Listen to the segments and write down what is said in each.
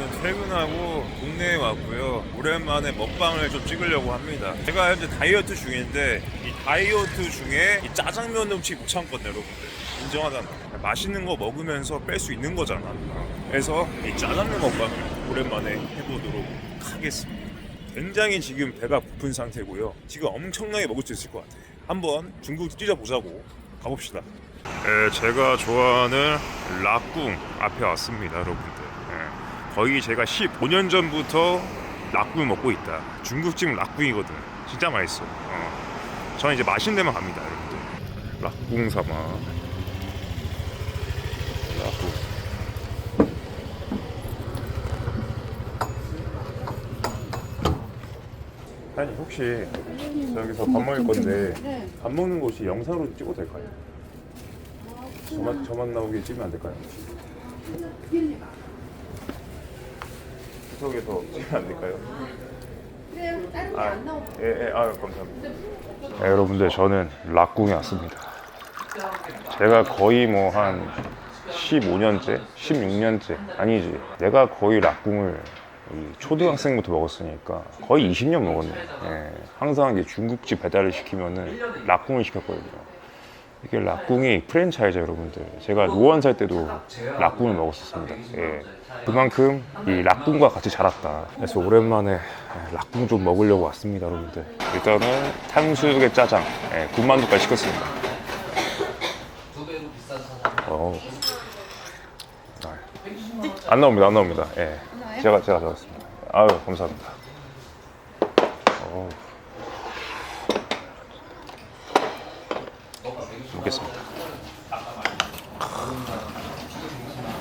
저는 퇴근하고 동네에 왔고요. 오랜만에 먹방을 좀 찍으려고 합니다. 제가 현재 다이어트 중인데 이 다이어트 중에 이 짜장면 음식 못 참거든요, 여러분들. 인정하잖아. 맛있는 거 먹으면서 뺄 수 있는 거잖아. 그래서 이 짜장면 먹방을 오랜만에 해보도록 하겠습니다. 굉장히 지금 배가 고픈 상태고요. 지금 엄청나게 먹을 수 있을 것 같아요. 한번 중국 뛰어보자고 가봅시다. 네, 제가 좋아하는 락궁 앞에 왔습니다, 여러분들. 네, 거의 제가 15년 전부터 락궁을 먹고 있다. 중국집 락궁이거든. 진짜 맛있어. 어. 저는 이제 맛있는 데만 갑니다, 여러분들. 락궁 사마. 락궁. 아니 혹시 저기서 밥 먹을 건데 네. 밥 먹는 곳이 영상으로 찍어도 될까요? 저만 저만 나오게 찍으면 안 될까요? 구석에서 찍으면 안 될까요? 그래요. 다른 아, 게안 나오고. 예, 예, 아, 감사합니다. 네, 여러분들 저는 락궁에 왔습니다. 제가 거의 뭐 한 15년째, 16년째 아니지. 내가 거의 락궁을 이 초등학생부터 먹었으니까 거의 20년 먹었네. 예, 항상 이제 중국집 배달을 시키면은 락궁을 시켰거든요. 이게 락궁이 프랜차이즈 여러분들. 제가 노원 살 때도 락궁을 먹었었습니다. 예. 그만큼 이 락궁과 같이 자랐다. 그래서 오랜만에 락궁 좀 먹으려고 왔습니다, 여러분들. 일단은 탕수육에 짜장, 예, 군만두까지 시켰습니다. 어. 아, 안 나옵니다, 안 나옵니다. 예. 제가 제가 잡았습니다. 아유, 감사합니다. 어. 먹겠습니다.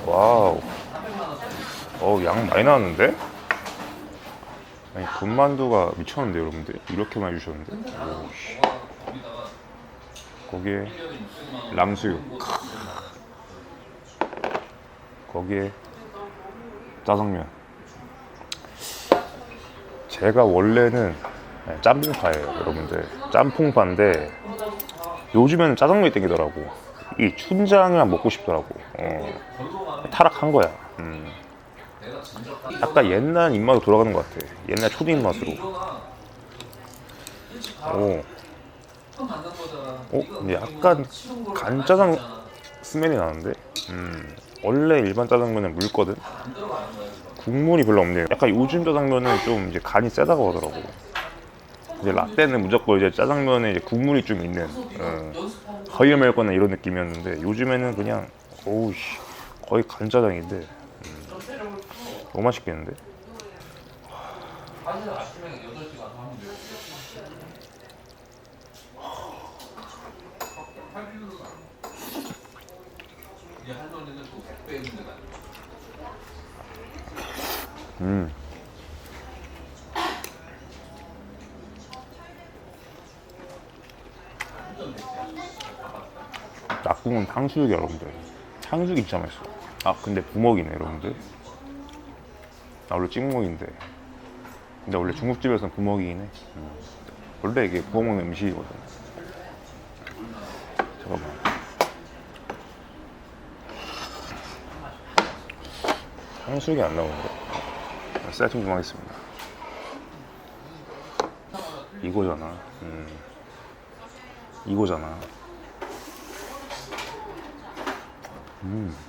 와우. 어우, 양 많이 나왔는데? 아니, 군만두가 미쳤는데, 여러분들. 이렇게 많이 주셨는데? 오우, 씨. 거기에 람수육. 거기에 짜장면. 제가 원래는 네, 짬뽕파예요, 여러분들. 짬뽕파인데 요즘에는 짜장면이 땡기더라고. 이 춘장이랑 먹고 싶더라고. 어, 타락한 거야. 음. 약간 옛날 입맛으로 돌아가는 것 같아. 옛날 초딩 입맛으로. 오. 어, 근데 약간 간 짜장 스멜이 나는데? 음. 원래 일반 짜장면은 묽거든? 국물이 별로 없네요. 약간 요즘 짜장면은 좀 이제 간이 세다고 하더라고. 이제 라떼는 무조건 이제 짜장면에 이제 국물이 좀 있는 어, 거의 멜거나 이런 느낌이었는데 요즘에는 그냥 오우 씨 거의 간짜장인데 음, 너무 맛있겠는데? 음. 낙궁은 탕수육이 여러분들 탕수육이 진짜 맛있어 아 근데 부먹이네 여러분들 나 원래 찍먹인데. 근데 원래 중국집에서는 부먹이긴 해. 음. 원래 이게 부먹 먹는 음식이거든. 잠깐만. 탕수육이 안 나오는데. 세팅 좀 하겠습니다. 이거잖아. 음. 이거잖아. 음.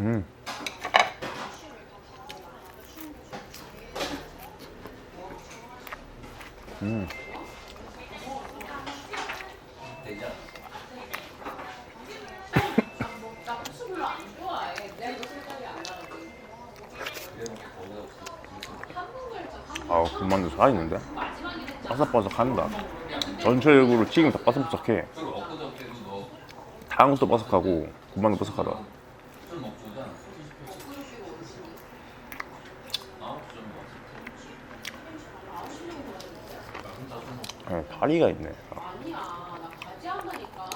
음. 음. 아 군만두 살아있는데? 바삭바삭한다 전체적으로 튀김 다 바삭바삭해 다양도 바삭하고 군만두 바삭하다 네, 다리가 있네. 아, 아니야 나 가지 않다니까.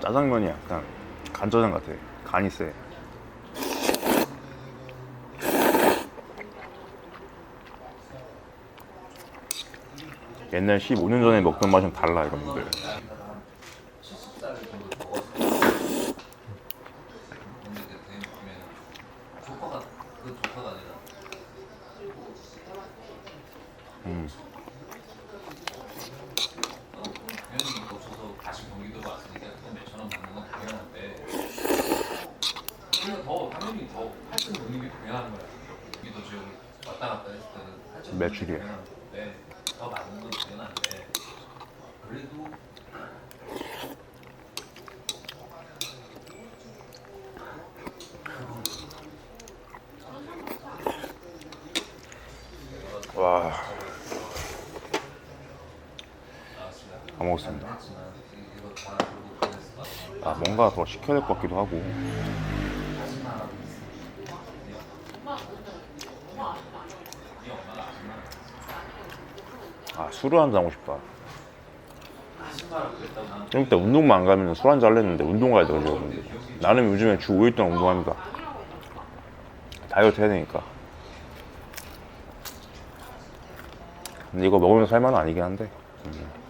짜장면이 약간 간짜장 같아. 간이 세 옛날 15년 전에 먹던 맛이랑 달라 이런 분들 매출이에요. 더 많은 건 당연한데 그래도 와. 다 먹었습니다. 아, 뭔가 더 시켜야 될 것 같기도 하고. 아, 술을 한잔 하고 싶다. 좀 이따 운동만 안 가면 술 한잔 하려는데 운동 가야 돼가지고. 나는 요즘에 주 5일 동안 운동합니다. 다이어트 해야 되니까. 근데 이거 먹으면서 살 만은 아니긴 한데. 음.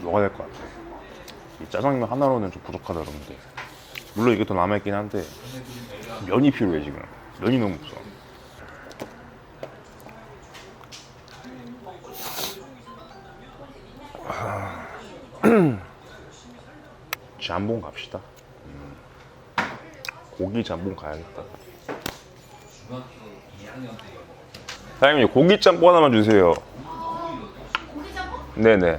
먹어야 될 것 같아. 이 짜장면 하나로는 좀 부족하다 그러는데. 물론 이게 더 남아있긴 한데 면이 필요해 지금. 면이 너무 없어. 아. 잠봉 갑시다. 음. 고기 잠봉 가야겠다. 사장님 고기 짬뽕 하나만 주세요. 네네.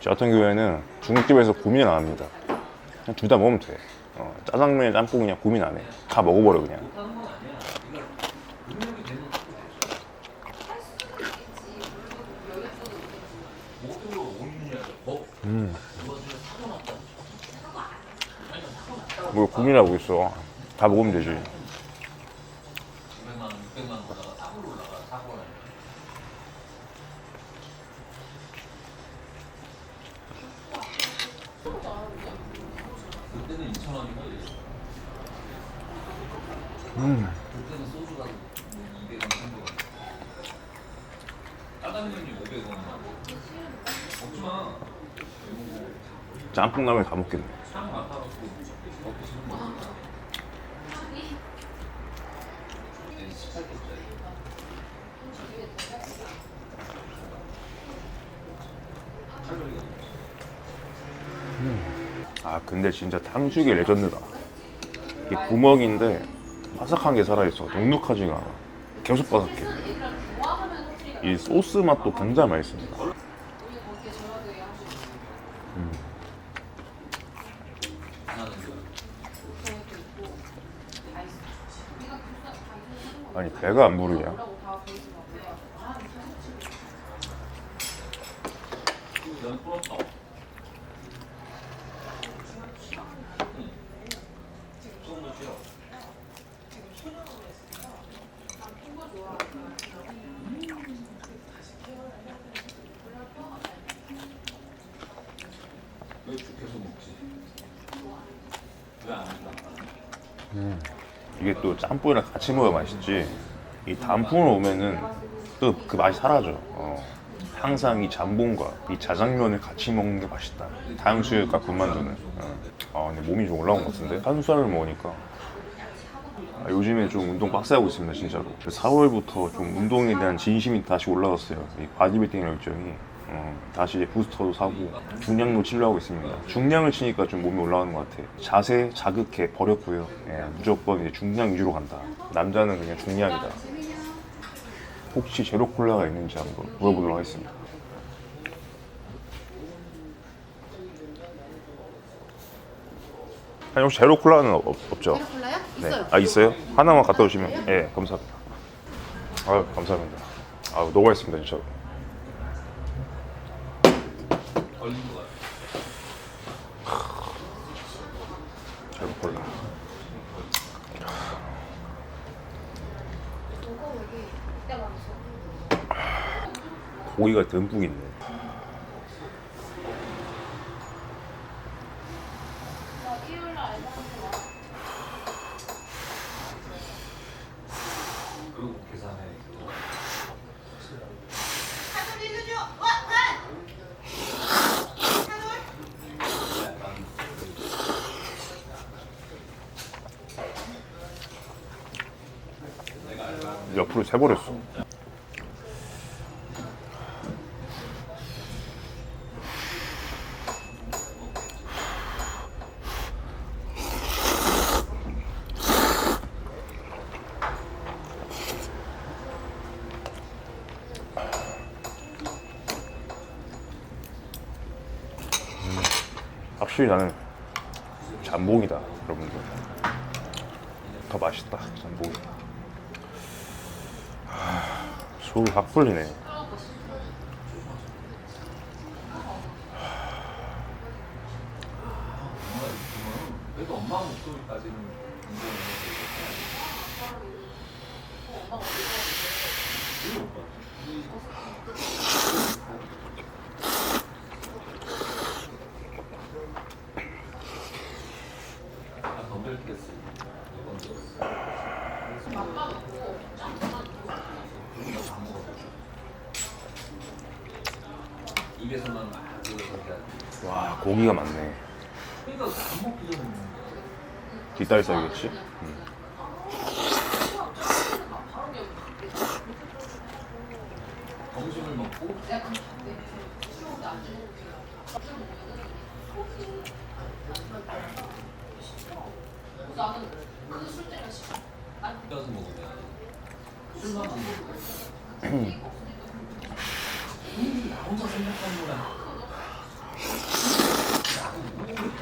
저 같은 경우에는 중국집에서 고민 안 합니다. 그냥 둘 다 먹으면 돼. 어, 짜장면, 짬뽕 그냥 고민 안 해. 다 먹어버려 그냥. 뭘 고민하고 있어. 다 먹으면 되지. 500만 원, 600만 원 보다가 탑으로 올라가 탑으로 그때는 2천 원이고 그때는 소주가 200원, 300원. 짜장면이 500원 먹지 마. 짬뽕 라면 다 먹겠네. 상 맡아갖고 먹고 싶은 거 먹자 18개짜리 아 근데 진짜 탕수육이 레전드다. 이 구멍인데 바삭한 게 살아있어. 눅눅하지가 않아. 계속 바삭해. 이 소스 맛도 굉장히 맛있습니다. 아니 배가 안 부르냐? 면 부럽다 왜 죽여서 먹지? 왜안 한다? 이게 또 짬뽕이랑 같이 먹어야 맛있지. 이 단품으로 오면은 또 그 맛이 사라져. 어. 항상 이 잠봉과 이 자장면을 같이 먹는 게 맛있다. 탕수육과 군만두는. 어. 아 근데 몸이 좀 올라온 것 같은데 탄수화물 먹으니까 아, 요즘에 좀 운동 빡세 하고 있습니다 진짜로 4월부터 좀 운동에 대한 진심이 다시 올라왔어요 이 바디빌딩 열정이 어, 다시 이제 부스터도 사고 중량도 치려고 있습니다 중량을 치니까 좀 몸이 올라가는 것 같아 자세 자극해 버렸고요 예, 무조건 이제 중량 위주로 간다 남자는 그냥 중량이다 혹시 제로 콜라가 있는지 한번 물어보도록 하겠습니다 아니 혹시 제로 콜라는 없, 없죠? 콜라요? 네. 있어요. 아 있어요? 하나만 갖다 주시면 예 감사합니다. 아유 감사합니다. 아유 노고했습니다 진짜. 걸린 거 같아. 제로 콜라. 고기가 듬뿍 있네. 50% 재버렸어. 음, 확실히 나는 잠봉이다 여러분들 더 맛있다 잠봉이 속이 확 풀리네. 그래도 엄마 목소리까지는 인정을 덤벨겠어. 입에서만 막 그거 고기가 많네. 그러니까 먹기 전에 뒷다리살이겠지? 음. 점심을 먹고 껴서 먹으면 술만 먹는 거야. 혼자 생각하는 거야.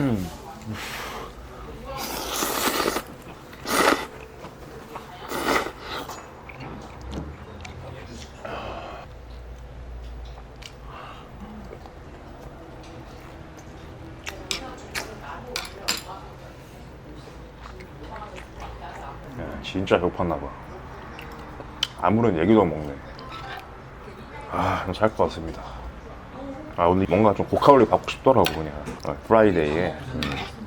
야, 진짜 배고팠나 봐. 아무런 얘기도 안 먹네. 아, 좀살것 같습니다. 아, 오늘 뭔가 좀 고카올리 받고 싶더라고, 그냥. 어, 프라이데이에. 음.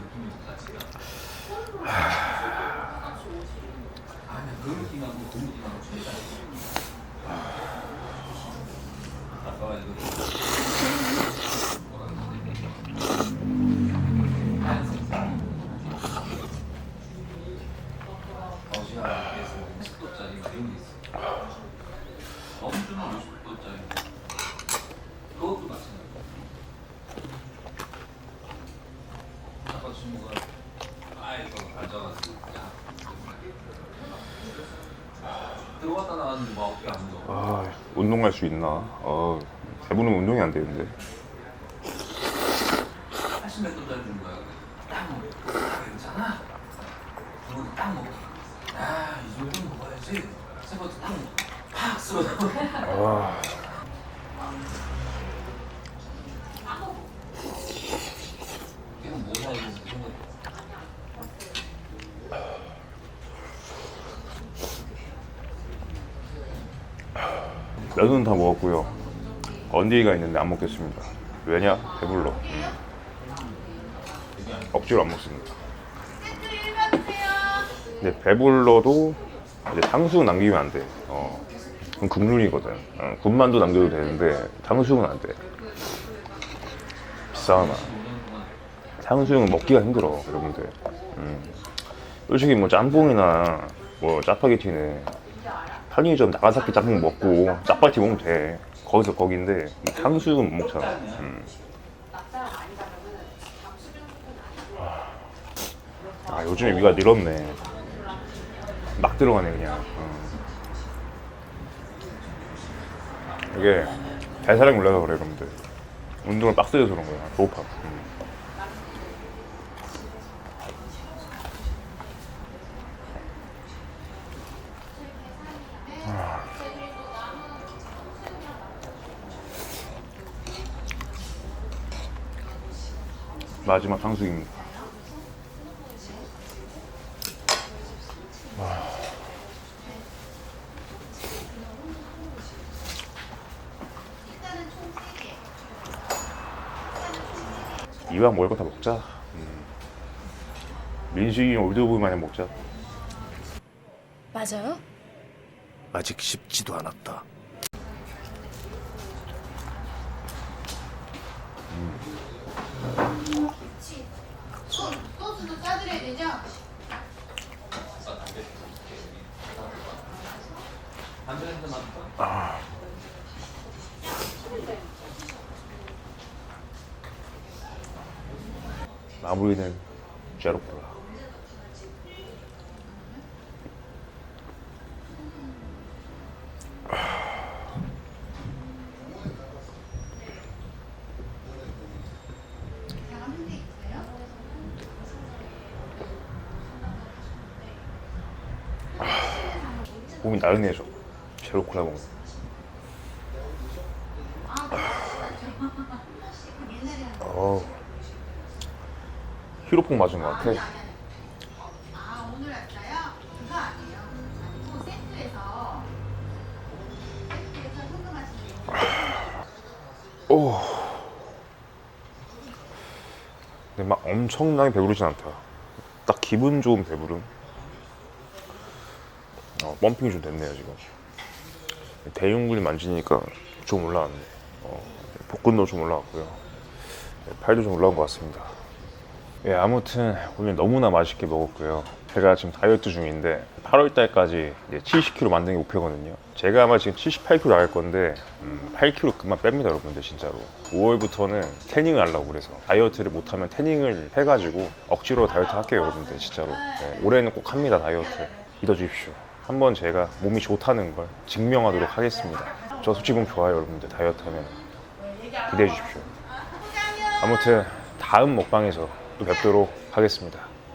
아, 운동할 수 있나? 어, 대부분 운동이 안 되는데. 80몇 도짜리 준 거야. 딱 먹어. 아, 괜찮아. 그러고 딱 먹어. 아, 이 정도는 먹어야지. 세 번째 딱 먹어. 팍 쓰러져. 아, 이건 뭐냐 이거. 면은 다 먹었고요. 언디가 있는데 안 먹겠습니다. 왜냐? 배불러. 음. 억지로 안 먹습니다. 근데 배불러도 이제 탕수육 남기면 안 돼. 어. 그럼 국룰이거든. 어, 군만두 남겨도 되는데 탕수육은 안 돼. 비싸나. 탕수육은 먹기가 힘들어, 여러분들. 음. 솔직히 뭐 짬뽕이나 뭐 짜파게티는 편의점 나가사키 짬뽕 먹고 짜파게티 먹으면 돼. 거기서 거긴데 탕수육은 못 먹잖아. 음. 아 요즘에 위가 늘었네. 막 들어가네 그냥. 어. 이게 대사량이 올라서 그래 여러분들. 운동을 빡세게 해서 그런 거야. 배고파. 음. 마지막 탕수육입니다. 이왕 먹을 거 다 먹자. 음. 민식이 올드보이만에 먹자. 맞아요? 아직 쉽지도 않았다. 소스도 짜드려야 되죠? 마무리는 제로 콜라. 몸이 나른해져. 제로 콜라 먹으면. 어 우. 히로뽕 맞은 것 같아. 아 오늘 왔어요? 그거 아니에요. 아니고 세트에서 세트에서 현금하시는 오. 근데 막 엄청나게 배부르진 않다. 딱 기분 좋은 배부름. 어, 펌핑이 좀 됐네요 지금. 대흉근이 만지니까 좀 올라왔네. 어, 복근도 좀 올라왔고요. 네, 팔도 좀 올라온 것 같습니다. 예, 아무튼 오늘 너무나 맛있게 먹었고요. 제가 지금 다이어트 중인데 8월 달까지 70kg 만드는 게 목표거든요. 제가 아마 지금 78kg 나갈 건데 음, 8kg 그만 뺍니다, 여러분들 진짜로. 5월부터는 태닝을 하려고 그래서 다이어트를 못하면 태닝을 해가지고 억지로 다이어트 할게요, 여러분들 진짜로. 네, 올해는 꼭 합니다, 다이어트. 믿어주십시오. 한번 제가 몸이 좋다는 걸 증명하도록 하겠습니다. 저 솔직히 몸 좋아요, 여러분들 다이어트 하면 기대해 주십시오. 아무튼 다음 먹방에서 또 뵙도록 하겠습니다.